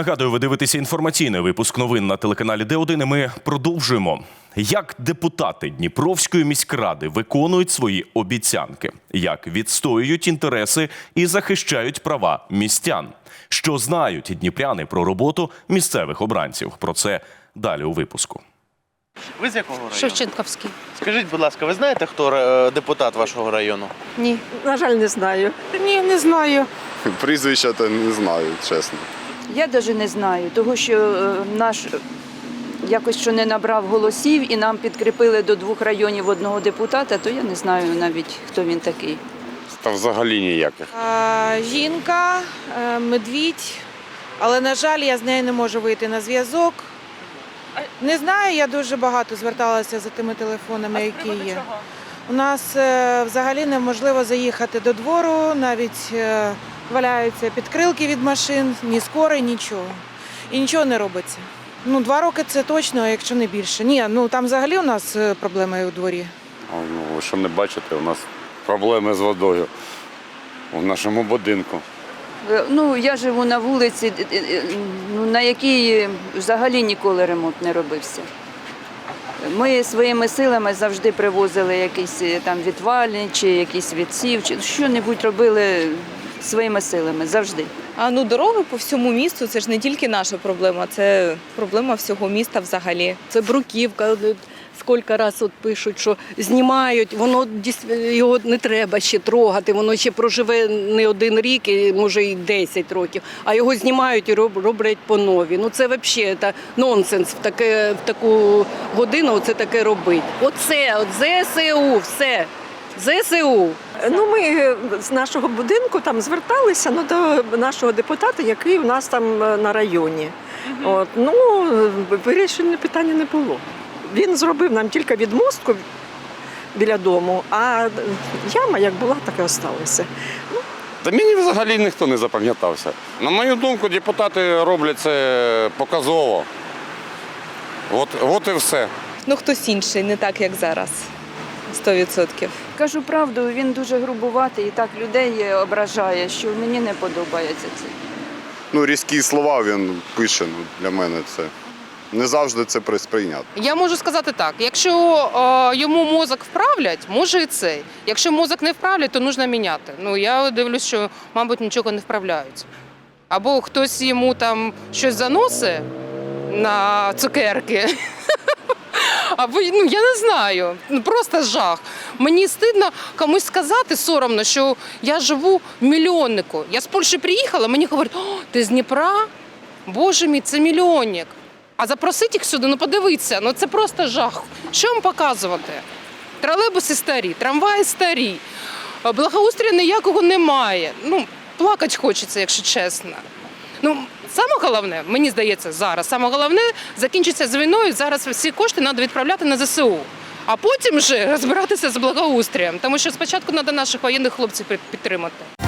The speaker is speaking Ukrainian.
Нагадую, ви дивитеся інформаційний випуск новин на телеканалі Д1. і Ми продовжуємо. Як депутати Дніпровської міськради виконують свої обіцянки, як відстоюють інтереси і захищають права містян, що знають дніпряни про роботу місцевих обранців. Про це далі у випуску. Ви з якого району? Шевченківський. Скажіть, будь ласка, ви знаєте, хто е, депутат вашого району? Ні. На жаль, не знаю. Ні, не знаю. Прізвища то не знаю, чесно. Я навіть не знаю, тому що е, наш якось що не набрав голосів і нам підкріпили до двох районів одного депутата, то я не знаю навіть, хто він такий. Та взагалі ніяких. А, жінка, е, медвідь, але, на жаль, я з нею не можу вийти на зв'язок. Не знаю, я дуже багато зверталася за тими телефонами, які є. У нас е, взагалі неможливо заїхати до двору, навіть валяються підкрилки від машин, ні скори, нічого. І нічого не робиться. Ну, два роки це точно, якщо не більше. Ні, ну там взагалі у нас е, проблеми у дворі. А, Ну, ви що не бачите, у нас проблеми з водою у нашому будинку. Е, Ну, я живу на вулиці, е, ну, на якій взагалі ніколи ремонт не робився. Ми своїми силами завжди привозили якісь там відвальні чи якісь відсів, чи що-небудь робили своїми силами завжди. А ну дороги по всьому місту це ж не тільки наша проблема, це проблема всього міста взагалі. Це бруківка. Скільки раз от пишуть, що знімають, воно його не треба ще трогати, воно ще проживе не один рік, і, може і 10 років, а його знімають і роб- роблять по нові. Ну це взагалі це нонсенс в, таке, в таку годину це таке робить. Оце, от ЗСУ, все. ЗСУ. Ну, ми е, з нашого будинку там зверталися ну, до нашого депутата, який у нас там е, на районі. От, ну, е, вирішення питання не було. Він зробив нам тільки відмостку біля дому, а яма як була, так і осталася. Та мені взагалі ніхто не запам'ятався. На мою думку, депутати роблять це показово. От, от і все. Ну хтось інший, не так як зараз. 100%. Кажу правду, він дуже грубуватий і так людей ображає, що мені не подобається це. Ну, різкі слова він пише. Ну, для мене це не завжди це сприйнято. Я можу сказати так: якщо е, йому мозок вправлять, може і цей. Якщо мозок не вправлять, то потрібно міняти. Ну я дивлюсь, що, мабуть, нічого не вправляють. Або хтось йому там щось заносить на цукерки. Або ну я не знаю, ну просто жах. Мені стидно комусь сказати соромно, що я живу в мільйоннику. Я з Польщі приїхала, мені говорять, О, ти з Дніпра? Боже мій, це мільйонник. А запросити їх сюди, ну подивіться, ну це просто жах. Що вам показувати? Тролейбуси старі, трамваї старі, а благоустрою ніякого немає. Ну, плакати хочеться, якщо чесно. Ну, саме головне, мені здається, зараз саме головне закінчиться з війною. Зараз всі кошти треба відправляти на ЗСУ. А потім вже розбиратися з благоустрієм, тому що спочатку треба наших воєнних хлопців підтримати.